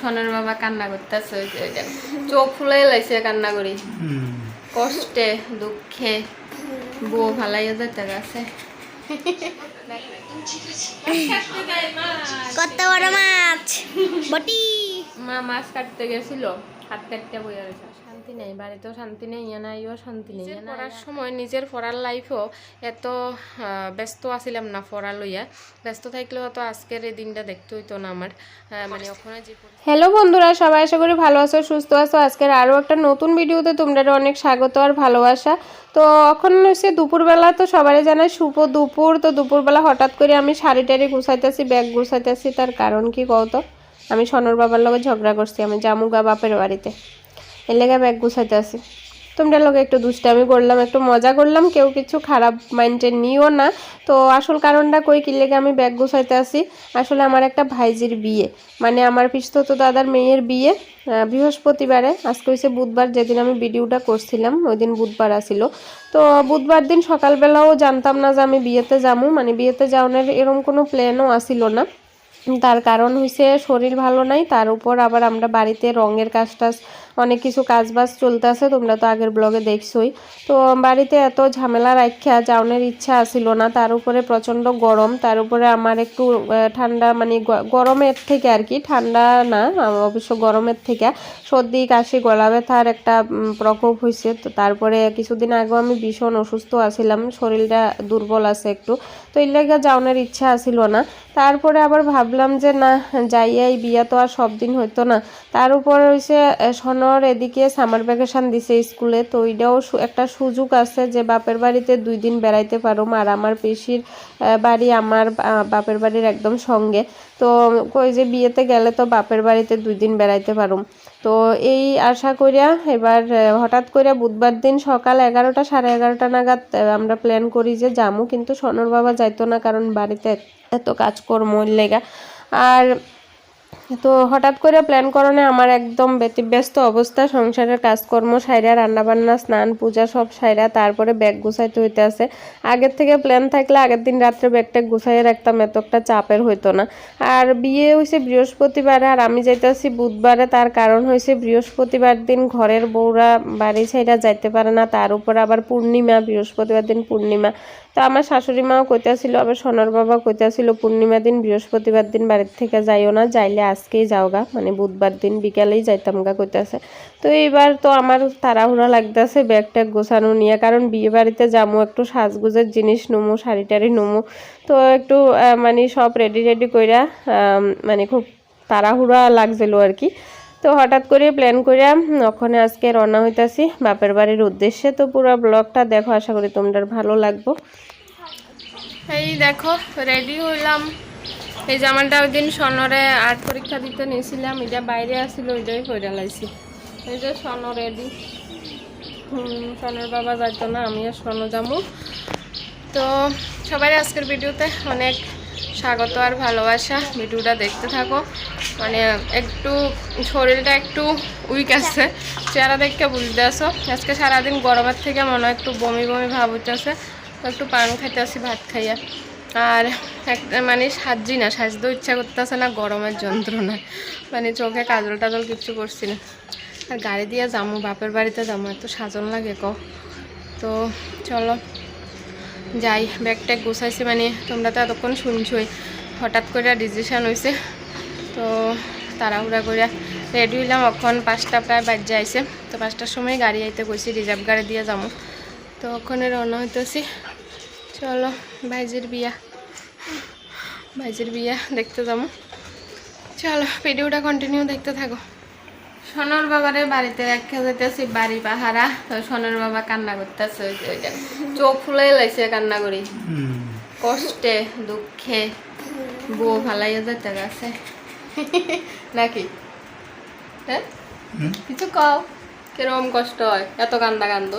সোনার বাবা কান্না করতেছে। চোখ ফুলাই লাইছে কান্না করি। কষ্টে দুঃখে বউ ভালাই যেতে গেছে। কত বড় মাছ? বটি। মা মাছ কাটতে গেছিল হাত কাটতে বইয়া রয়েছে শান্তি নেই বাড়িতেও শান্তি নেই ইয়া নাই শান্তি নেই পড়ার সময় নিজের পড়ার লাইফেও এত ব্যস্ত আছিলাম না পড়া লইয়া। ব্যস্ত থাকলেও তো আজকের এই দিনটা দেখতে হইতো না আমার। মানে ওখানে যে হ্যালো বন্ধুরা সবাই আশা করি ভালো আছো সুস্থ আছো। আজকের আরও একটা নতুন ভিডিওতে তোমরা অনেক স্বাগত আর ভালোবাসা। তো এখন হচ্ছে দুপুরবেলা তো সবারই জানাই শুভ দুপুর। তো দুপুরবেলা হঠাৎ করে আমি শাড়ি টাড়ি গুছাইতেছি ব্যাগ গুছাইতেছি তার কারণ কি কও তো? আমি সনর বাবার লগে ঝগড়া করছি আমি জামুগা বাপের বাড়িতে। এর লেগে ব্যাগ গুছাইতে আসি। তোমরা লোকে একটু দুষ্টামি করলাম, একটু মজা করলাম, কেউ কিছু খারাপ মাইন্ডে নিও না। তো আসল কারণটা কই কি লেগে আমি ব্যাগ গুছাইতে আসি? আসলে আমার একটা ভাইজির বিয়ে। মানে আমার পিস্তত দাদার মেয়ের বিয়ে বৃহস্পতিবারে। আজকে হয়েছে বুধবার, যেদিন আমি ভিডিওটা করছিলাম ওই দিন বুধবার আসিল। তো বুধবার দিন সকালবেলাও জানতাম না যে আমি বিয়েতে যাব মানে বিয়েতে যাওয়ার এরকম কোনো প্ল্যানও আসিল না। তার কারণ হইছে শরীর ভালো নাই, তার উপর আবার আমরা বাড়িতে রঙের কাজ টাজ, অনেক কিছু কাজ বাজ চলতে আছে তোমরা তো আগের ব্লগে দেখছোই। তো বাড়িতে এত ঝামেলা রাখা যাওয়ার ইচ্ছা আসিল না, তার উপরে প্রচণ্ড গরম, তার উপরে আমার একটু ঠান্ডা মানে গরমের থেকে আর কি, ঠান্ডা না অবশ্য গরমের থেকে। সর্দি, কাশি, গলা ব্যথার একটা প্রকোপ হয়েছে তো তারপরে কিছুদিন আগেও আমি ভীষণ অসুস্থ আছিলাম, শরীরটা দুর্বল আছে একটু, তো এই লেগে যাওয়ার ইচ্ছা আসিল না। তারপরে আবার ভাবলাম যে না যাইয়াই বিয়া তো আর সব দিন হইতো না। তার উপর আহ, সনর এদিকে সামার ভ্যাকেশন দিছে স্কুলে। তো ওইটাও একটা সুযোগ আছে যে বাপের বাড়িতে দুই দিন বেড়াইতে পারো। আর আমার পেশির বাড়ি আমার বাপের বাড়ির একদম সঙ্গে। তো কই যে বিয়েতে গেলে তো বাপের বাড়িতে দুই দিন বেড়াইতে পারুম তো এই আশা করিয়া এবার হঠাৎ করে বুধবার দিন সকাল এগারোটা সাড়ে এগারোটা নাগাদ আমরা প্ল্যান করি যে যামু। কিন্তু সনর বাবা যাইতো না কারণ বাড়িতে এত কাজকর্ম লেগা। আর তো হঠাৎ করে প্ল্যান করণে আমার একদম ব্যতিব্যস্ত অবস্থা। সংসারের কাজকর্ম সাইরা, রান্নাবান্না, স্নান, পূজা সব সাইরা, তারপরে ব্যাগ গুছাইতে হইতে আছে। আগের থেকে প্ল্যান থাকলে আগের দিন রাত্রে ব্যাগটা গুছাইয়ে রাখতাম, এত একটা চাপের হইতো না। আর বিয়ে হয়েছে বৃহস্পতিবারে, আর আমি যাইতেছি বুধবারে, তার কারণ হয়েছে বৃহস্পতিবার দিন ঘরের বউরা বাড়ি সাইরা যাইতে পারে না, তার উপর আবার পূর্ণিমা, বৃহস্পতিবার দিন পূর্ণিমা। তো আমার শাশুড়ি মাও কইতাছিল আবার সোনার বাবা কইতাছিল পূর্ণিমা দিন, বৃহস্পতিবার দিন বাড়ির থেকে যাইও না, যাইলে আজকেই যাওগা মানে বুধবার দিন বিকালেই যাইতাম গা কইতাছে তো এইবার তো আমার তাড়াহুড়া লাগতেছে, ব্যাগ ট্যাগ গোছানো নিয়ে, কারণ বিয়ে বাড়িতে যাব একটু সাজগুজের জিনিস নুমু, শাড়ি টাড়ি নুমু। তো একটু মানে সব রেডি রেডি কইরা মানে খুব তাড়াহুড়া লাগছিল আর কি। তো হঠাৎ করে প্ল্যান করে ওখানে আজকে রওনা হইতাছি বাপের বাড়ির উদ্দেশ্যে। তো পুরো ব্লগটা দেখো, আশা করি তোমাদের ভালো লাগবো। এই দেখো রেডি হইলাম। এই জামাটা ওই দিন সনরে আর্ট পরীক্ষা দিতে নিয়েছিলাম, এটা বাইরে আসছিল ওইটাই করে লাইছি। এই যে সন রেডি সনের বাবা যাইতো না আমি আর সন যামু। তো সবাই আজকের ভিডিওতে অনেক স্বাগত আর ভালোবাসা। ভিডিওটা দেখতে থাকো। মানে একটু শরীরটা একটু উইক আছে। চেহারা দেখতে বুঝতে আসো। আজকে সারাদিন গরমের থেকে মনে হয় একটু বমি বমি ভাব তো একটু পান খাইতে আসি, ভাত খাইয়া। আর মানে সাজি না, সাজতেও ইচ্ছা করতেছে না, গরমের যন্ত্রণা। মানে চোখে কাজল টাজল কিচ্ছু করছি না। আর গাড়ি দিয়ে যাব বাপের বাড়িতে যাব এত সাজন লাগে ক তো চলো যাই ব্যাগ গুছাইছি মানে তোমরা তো এতক্ষণ শুনছই। হঠাৎ করে ডিসিশন হয়েছে তো তাড়াহুড়া করে রেডি হইলাম। এখন পাঁচটা প্রায় বাজে আইছে। তো পাঁচটার সময় গাড়ি আইতে কইছি রিজার্ভ গাড়ি দিয়ে যাব তো ওখানে রওনা হইতেছি। চলো, ভাইজির বিয়া। ভাইজির বিয়া দেখতে যাব চলো ভিডিওটা কন্টিনিউ দেখতে থাকো। সোনার বাবারে বাড়িতে রেখে যেতেছি বাড়ি পাহারা। তো সোনার বাবা কান্না করতেছে ওইটা। চোখ ফুলাই লাইছে কান্না করি। কষ্টে দুঃখে বউ ভালাইয়া যেতে গেছে। নাকি? হ্যাঁ? কিছু কও কীরকম কষ্ট হয়? এত কান্দা কান্দ?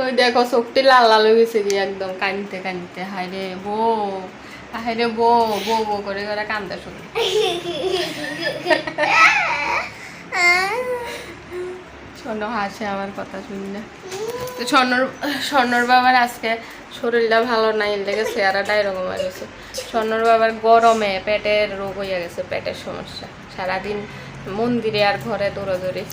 ওই দেখো চোখটি লাল লাল হয়ে গেছে একদম কানতে কানতে হায় রে বউ হায় রে বউ বউ বউ করে করে কান্দে শুধু স্বর্ণ হাসে আমার কথা শুনলে। তো স্বর্ণর স্বর্ণর বাবার আজকে শরীরটা ভালো নাই লেগে চেহারাটা এরকম হয়ে গেছে। স্বর্ণর বাবার গরমে পেটের রোগ হয়ে গেছে, পেটের সমস্যা। সারাদিন মন্দিরে আর ঘরে দৌড়াদৌড়ি।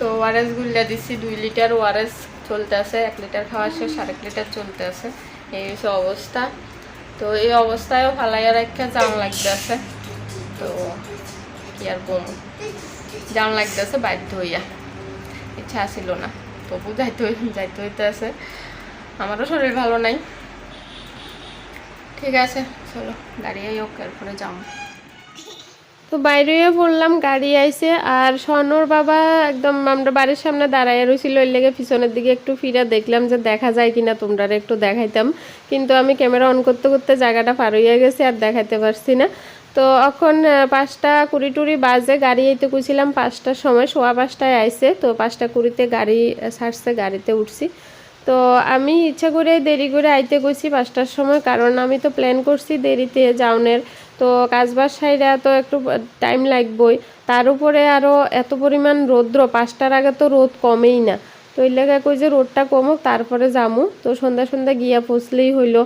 তো ওয়ারেস গুলিয়া দিচ্ছি দুই লিটার ওয়ারেস চলতে আছে, এক লিটার খাওয়া শেষ, আরেক লিটার চলতে আছে। এই হচ্ছে অবস্থা। তো এই অবস্থায়ও ফালাইয়া রাখা জাম লাগতেছে। তো কি আর কম জাম লাগতেছে, বাধ্য হইয়া। ইচ্ছা ছিল না। তবু যাইতে যাইতে হইতে আছে আমারও শরীর ভালো নাই। ঠিক আছে, চলো, দাঁড়িয়ে হোক এরপরে যাও তো বাইরে পড়লাম গাড়ি আইছে আর স্বর্ণর বাবা একদম আমরা বাড়ির সামনে দাঁড়ায় রয়েছিল ওই লেগে পিছনের দিকে একটু ফিরে দেখলাম যে দেখা যায় কিনা তোমরা একটু দেখাইতাম। কিন্তু আমি ক্যামেরা অন করতে করতে জায়গাটা পার হইয়া গেছে, আর দেখাইতে পারছি না। তো এখন পাঁচটা কুড়ি টুড়ি বাজে, গাড়ি এইতে কুছিলাম পাঁচটার সময়, সোয়া পাঁচটায় আইছে। তো পাঁচটা কুড়িতে গাড়ি ছাড়ছে, গাড়িতে উঠছি। তো আমি ইচ্ছা করে দেরি করে আইতে গেছি পাঁচটার সময়, কারণ আমি তো প্ল্যান করছি দেরিতে যাওনের। তো কাজবাজ সাইডে তো একটু টাইম লাগবই। তার উপরে আরও এত পরিমাণ রৌদ্র, পাঁচটার আগে তো রোদ কমেই না। তো ওই কই যে রোদটা কমুক, তারপরে যামু। তো সন্ধ্যা সন্ধ্যা গিয়া পৌঁছলেই হইল।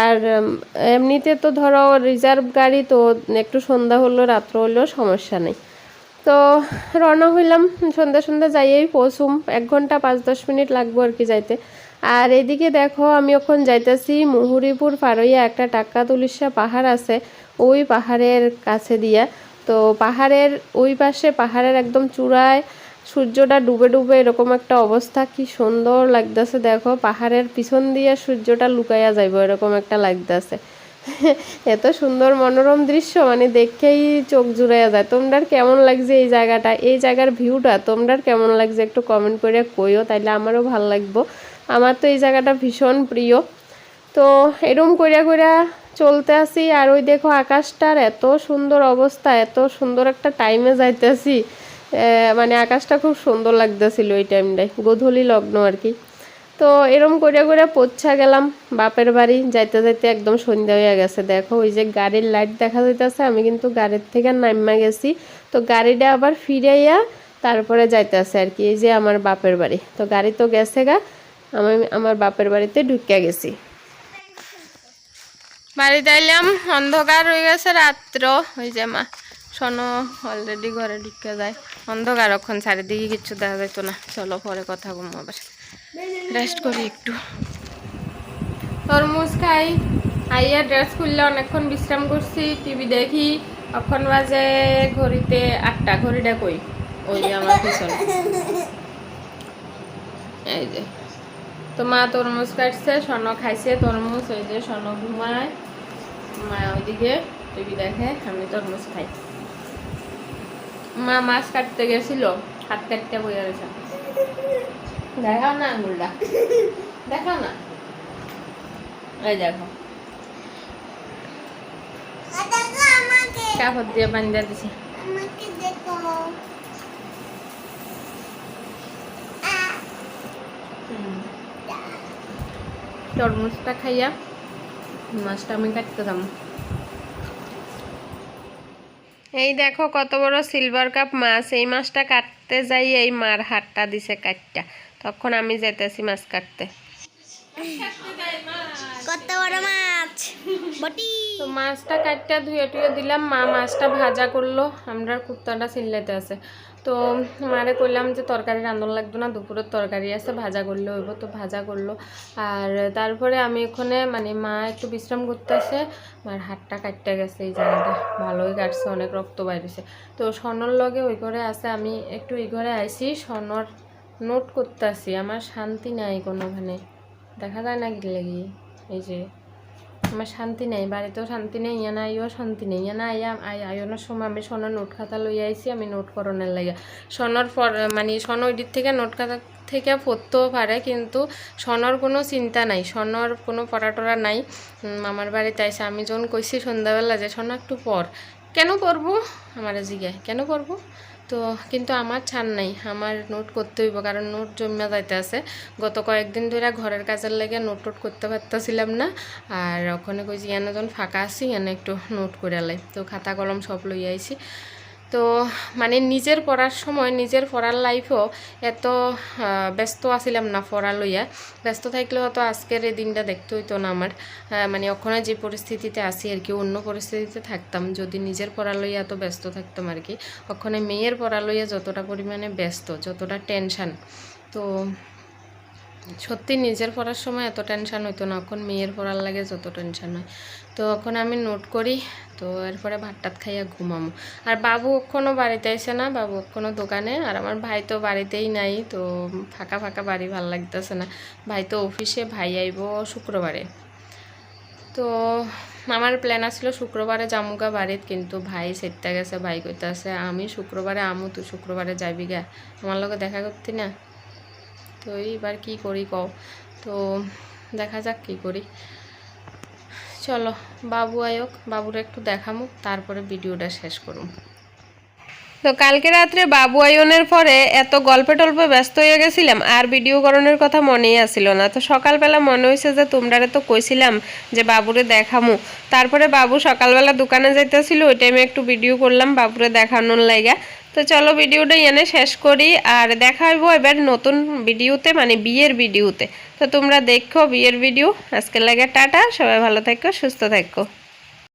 আর এমনিতে তো ধরো রিজার্ভ গাড়ি, তো একটু সন্ধ্যা হলো, রাত্র হলেও সমস্যা নেই। তো রওনা হইলাম, সন্ধ্যা সন্ধ্যা যাইয়েই পৌঁছুম। এক ঘণ্টা পাঁচ দশ মিনিট লাগবো আর কি যাইতে। আর এদিকে দেখো, আমি এখন যাইতেছি মুহুরিপুর পারইয়া একটা টাক্কা তুলিশা পাহাড় আছে ওই পাহাড়ের কাছে দিয়া। তো পাহাড়ের ওই পাশে পাহাড়ের একদম চূড়ায় সূর্যটা ডুবে ডুবে এরকম একটা অবস্থা, কি সুন্দর লাগতেছে। দেখো, পাহাড়ের পিছন দিয়ে সূর্যটা লুকাইয়া যাইব, এরকম একটা লাগতেছে। এত সুন্দর মনোরম দৃশ্য মানে দেখেই চোখ জুড়াইয়া যায়। তোমরা কেমন লাগছে এই জায়গাটা? এই জায়গার ভিউটা তোমরা কেমন লাগছে একটু কমেন্ট করে কইও, তাইলে আমারও ভালো লাগবো। আমার তো এই জায়গাটা ভীষণ প্রিয়। তো এরম করিয়া করিয়া চলতে আসি, আর ওই দেখো আকাশটার এত সুন্দর অবস্থা, এত সুন্দর একটা টাইমে যাইতেছি। মানে আকাশটা খুব সুন্দর লাগতেছিল ওই টাইমটায় গোধূলি লগ্ন আর কি। তো এরম করিয়া করিয়া পৌঁছা গেলাম বাপের বাড়ি। যাইতে যাইতে একদম সন্ধ্যা হয়ে গেছে। দেখো, ওই যে গাড়ির লাইট দেখা যাইতেছে, আমি কিন্তু গাড়ির থেকে নাইমা গেছি। তো গাড়িটা আবার ফিরাইয়া তারপরে যাইতেছে আর কি, এই যে আমার বাপের বাড়ি। তো গাড়ি তো গেছে গা, আমি আমার বাপের বাড়িতে ঢুকিয়া গেছি। বাড়িতে এলাম অন্ধকার হয়ে গেছে রাত্র। ওই যে মা, শোনো অলরেডি ঘরে ঢুকে যায়। অন্ধকার এখন, চারিদিকে কিচ্ছু দেখা যেত না। চলো, পরে কথা আবার। রেস্ট করি একটু। তরমুজ খাই। আইয়া ড্রেস খুললে অনেকক্ষণ বিশ্রাম করছি। টিভি দেখি, এখন বাজে ঘড়িতে আটটা। ঘড়িটা কই? ওই আমার পিছনে। এই যে। তো মা তরমুজ কাটছে, স্বর্ণ খাইছে তরমুজ। ওই যে স্বর্ণ ঘুমায়। মা ওইদিকে টিভি দেখে, আমি তরমুজ খাই। মা মাছ কাটতে গেছিল। হাত কাটতে বইয়া গেছে। দেখাও না আঙুলটা দেখাও না। এই দেখো। কাপড় দিয়ে আমাকে তরমুজটা খাইয়া মাছটা আমি কাটতে দাম এই দেখো কত বড় সিলভার কাপ মাছ। এই মাছটা কাটতে যাই, এই মার হাতটা দিছে কাটটা। তখন আমি যেতেছি মাছ কাটতে। কত বড় মাছ? বটি। তো মাছটা কাটটা ধুয়ে টুয়ে দিলাম মা মাছটা ভাজা করল আমরা কুত্তাটা চিল্লাতে আছে। তো মারে করলাম যে তরকারি রান্না লাগতো না দুপুরের তরকারি আছে ভাজা করলে হইব তো ভাজা করল। আর তারপরে আমি ওখানে মানে মা একটু বিশ্রাম করতেছে মার হাতটা কাটতে গেছে এই জায়গাটা ভালোই কাটছে অনেক রক্ত বাইরেছে। তো স্বর্ণর লগে ওই ঘরে আছে আমি একটু এই ঘরে আইসি স্বর্ণর নোট করতে আসি আমার শান্তি নাই কোনোখানে। দেখা যায় না কি? লাগি এই যে, আমার শান্তি নেই, বাড়িতেও শান্তি নেই ইয়া না আইও শান্তি নেই। ইয়ানা আইয়া, আই আয়নের সময় আমি সোনার নোট খাতা লই আইছি, আমি নোট করণের লাগে সোনার পর মানে সোন ওই দিক থেকে নোট খাতা থেকে পড়তেও পারে, কিন্তু সোনার কোনো চিন্তা নাই, সোনার কোনো পড়াটরা নাই। মামার বাড়িতে আইসে আমি যখন কইছি সন্ধ্যাবেলা যে, সোনা একটু পর কেন পড়ব? আমার জিগায় কেন পড়ব? তো কিন্তু আমার ছাড় নাই, আমার নোট করতে হইব, কারণ নোট জমিয়া যাইতে আছে। গত কয়েকদিন ধরে ঘরের কাজের লেগে নোট টোট করতে পারতেছিলাম না, আর ওখানে কই যে এনে যখন ফাঁকা আছি এনে একটু নোট করে লাই। তো খাতা কলম সব লই আইছি। তো মানে নিজের পড়ার সময়, নিজের পড়ার লাইফও এত ব্যস্ত আছিলাম না পড়া লইয়া। ব্যস্ত থাকলে হয়তো আজকের এই দিনটা দেখতে হইতো না আমার। মানে ওখানে যে পরিস্থিতিতে আসি আর কি, অন্য পরিস্থিতিতে থাকতাম। যদি নিজের পড়া লইয়া এত ব্যস্ত থাকতাম আর কি, ওখানে মেয়ের পড়া লইয়া যতটা পরিমাণে ব্যস্ত, যতটা টেনশন তো সত্যি নিজের পড়ার সময় এত টেনশন হইতো না। এখন মেয়ের পড়ার লাগে যত টেনশন হয়। তো এখন আমি নোট করি, তো এরপরে ভাত টাত খাইয়া ঘুমামো। আর বাবু এখনও বাড়িতে এসে না, বাবু এখনও দোকানে। আর আমার ভাই তো বাড়িতেই নাই, তো ফাঁকা ফাঁকা বাড়ি ভালো লাগতেছে না। ভাই তো অফিসে ভাই আইব শুক্রবারে। তো আমার প্ল্যান আসলো শুক্রবারে জামুগা বাড়িত, কিন্তু ভাই সেটটা গেছে, ভাই কইতাছে, আমি শুক্রবারে আমু, তুই শুক্রবারে যাবি গা। আমার লগে দেখা করতি না? তো এইবার কি করি কও? তো দেখা যাক কি করি। চলো, বাবু আয়ক, বাবুরা একটু দেখামুক তারপরে ভিডিওটা শেষ করুন তো কালকে রাত্রে বাবু আয়নের পরে এত গল্পে টল্পে ব্যস্ত হয়ে গেছিলাম, আর ভিডিও করণের কথা মনেই আসিল না। তো সকালবেলা মনে হয়েছে যে তোমরারে তো কইছিলাম যে বাবুরে দেখামু। তারপরে বাবু সকালবেলা দোকানে যাইতেছিল, ওই টাইমে একটু ভিডিও করলাম, বাবুরে দেখানোর লাইগা। তো চলো ভিডিওটা এনে শেষ করি, আর দেখাবো এবার নতুন ভিডিওতে মানে বিয়ের ভিডিওতে। তো তোমরা দেখো বিয়ের ভিডিও। আজকের লাগে টাটা, সবাই ভালো থাকো, সুস্থ থাকো।